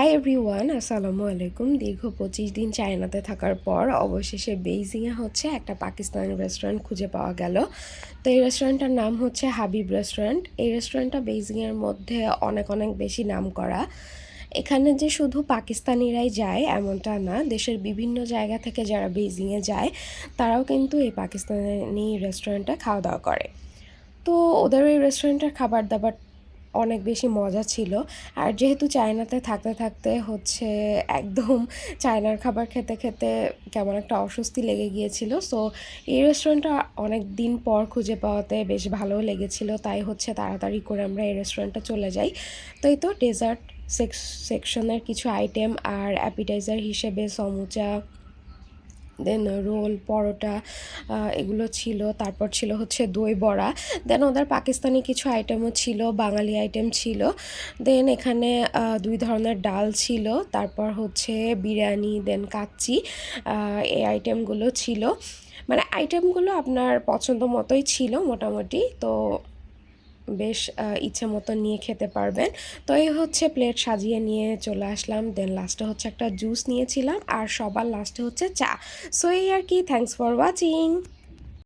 Hi everyone আসসালামু আলাইকুম। দীর্ঘ পঁচিশ দিন চায়নাতে থাকার পর অবশেষে বেইজিংয়ে হচ্ছে একটা পাকিস্তানি রেস্টুরেন্ট খুঁজে পাওয়া গেল। তো এই রেস্টুরেন্টটার নাম হচ্ছে হাবিব রেস্টুরেন্ট এই রেস্টুরেন্টটা বেইজিংয়ের মধ্যে অনেক অনেক বেশি নাম করা এখানে যে শুধু পাকিস্তানিরাই যায় এমনটা না, দেশের বিভিন্ন জায়গা থেকে যারা বেইজিংয়ে যায়, তারাও কিন্তু এই পাকিস্তানি রেস্টুরেন্টে খাওয়া দাওয়া করে। তো ওদের এই রেস্টুরেন্টের খাবার দাবার অনেক বেশি মজা ছিল। আর যেহেতু চায়নাতে থাকতে থাকতে হচ্ছে একদম চায়নার খাবার খেতে খেতে কেমন একটা অস্বস্তি লেগে গিয়েছিল। সো এই রেস্টুরেন্টটা অনেক দিন পর খুঁজে পাওয়াতে বেশ ভালো লেগেছিল। তাই হচ্ছে তাড়াতাড়ি করে আমরা এই রেস্টুরেন্টটা চলে যাই। তাই তো ডেজার্ট সেকশনের কিছু আইটেম আর অ্যাপিটাইজার হিসেবে সমুচা দেন রোল, পরোটা এগুলো ছিল। তারপর ছিল হচ্ছে দই বড়া। দেন ওদের পাকিস্তানি কিছু আইটেমও ছিল, বাঙালি আইটেম ছিল। দেন এখানে দুই ধরনের ডাল ছিল। তারপর হচ্ছে বিরিয়ানি দেন কাচ্চি এই আইটেমগুলো ছিল। মানে আইটেমগুলো আপনার পছন্দ মতোই ছিল মোটামুটি। তো বেশ ইচ্ছে মতো নিয়ে খেতে পারবেন। তো এই হচ্ছে প্লেট সাজিয়ে নিয়ে চলে আসলাম। দেন লাস্টে হচ্ছে একটা জুস নিয়েছিলাম। আর সবার লাস্টে হচ্ছে চা। সো এই আর কি। Thanks for watching